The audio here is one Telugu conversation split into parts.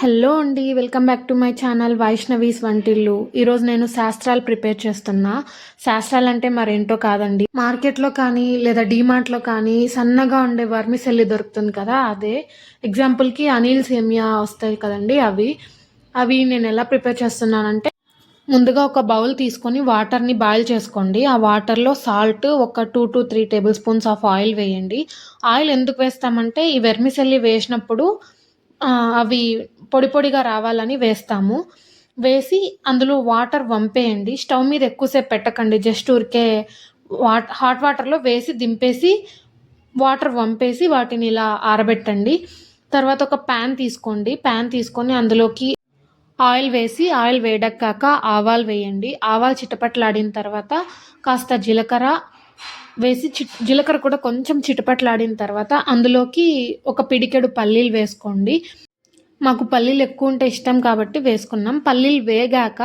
హలో అండి welcome back to my channel Vaishnavi's Vantillu. ఈరోజు నేను శాస్త్రాలు ప్రిపేర్ చేస్తున్నా. శాస్త్రాలు అంటే మరేంటో కాదండి. మార్కెట్లో కానీ లేదా డీమార్ట్లో కానీ సన్నగా ఉండే వర్మిసెల్లి దొరుకుతుంది కదా అదే. ఎగ్జాంపుల్కి అనిల్ సేమియా వస్తాయి కదండి అవి. అవి నేను ఎలా ప్రిపేర్ చేస్తున్నానంటే ముందుగా ఒక బౌల్ తీసుకొని వాటర్ని బాయిల్ చేసుకోండి. ఆ వాటర్లో సాల్ట్ ఒక two to three tablespoons of oil వేయండి. ఆయిల్ ఎందుకు వేస్తామంటే ఈ వెర్మిసెల్లి వేసినప్పుడు అవి పొడి పొడిగా రావాలని వేస్తాము. వేసి అందులో వాటర్ వంపేయండి. స్టవ్ మీద ఎక్కువసేపు పెట్టకండి. జస్ట్ ఊరికే వాట్ హాట్ వాటర్లో వేసి దింపేసి వాటర్ వంపేసి వాటిని ఇలా ఆరబెట్టండి. తర్వాత ఒక ప్యాన్ తీసుకోండి. ప్యాన్ తీసుకొని అందులోకి ఆయిల్ వేసి ఆయిల్ వేడెక్కాక ఆవాలు వేయండి. ఆవాలు చిటపట్లాడిన తర్వాత కాస్త జీలకర్ర వేసి చి జీలకర్ర కూడా కొంచెం చిటపట్లాడిన తర్వాత అందులోకి ఒక పిడికెడు పల్లీలు వేసుకోండి. మాకు పల్లీలు ఎక్కువ ఉంటే ఇష్టం కాబట్టి వేసుకున్నాం. పల్లీలు వేగాక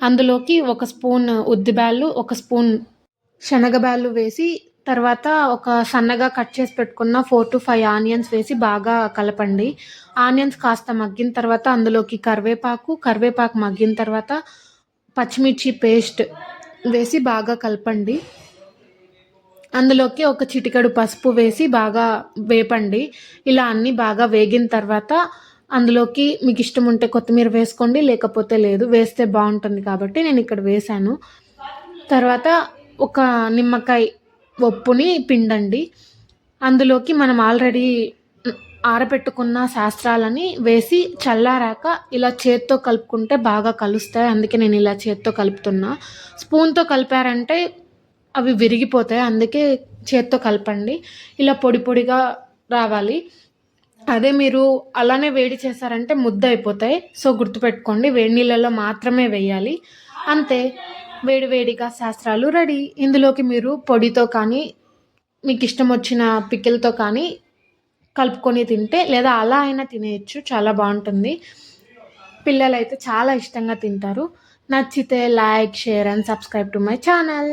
అందులోకి ఒక స్పూన్ ఉద్దిబ్యాలు ఒక స్పూన్ శనగబ్యాలు వేసి తర్వాత ఒక సన్నగా కట్ చేసి పెట్టుకున్న ఫోర్ టు ఫైవ్ ఆనియన్స్ వేసి బాగా కలపండి. ఆనియన్స్ కాస్త మగ్గిన తర్వాత అందులోకి కరివేపాకు కరివేపాకు మగ్గిన తర్వాత పచ్చిమిర్చి పేస్ట్ వేసి బాగా కలపండి. అందులోకి ఒక చిటికెడు పసుపు వేసి బాగా వేపండి. ఇలా అన్నీ బాగా వేగిన తర్వాత అందులోకి మీకు ఇష్టం ఉంటే కొత్తిమీర వేసుకోండి లేకపోతే లేదు. వేస్తే బాగుంటుంది కాబట్టి నేను ఇక్కడ వేశాను. తర్వాత ఒక నిమ్మకాయ ఒప్పుని పిండండి. అందులోకి మనం ఆల్రెడీ ఆరబెట్టుకున్న శాస్త్రాలని వేసి చల్లారాక ఇలా చేత్తో కలుపుకుంటే బాగా కలుస్తాయి. అందుకే నేను ఇలా చేత్తో కలుపుతున్నా. స్పూన్తో కలిపారంటే అవి విరిగిపోతాయి. అందుకే చేత్తో కలపండి. ఇలా పొడి పొడిగా రావాలి. అదే మీరు అలానే వేడి చేశారంటే ముద్ద అయిపోతాయి. సో గుర్తుపెట్టుకోండి వేడి నీళ్ళలో మాత్రమే వేయాలి. అంతే వేడివేడిగా శాస్త్రాలు రెడీ. ఇందులోకి మీరు పొడితో కానీ మీకు ఇష్టం వచ్చిన పికిల్తో కానీ కలుపుకొని తింటే లేదా అలా అయినా తినేయచ్చు. చాలా బాగుంటుంది. పిల్లలైతే చాలా ఇష్టంగా తింటారు. నచ్చితే like share and subscribe to my channel.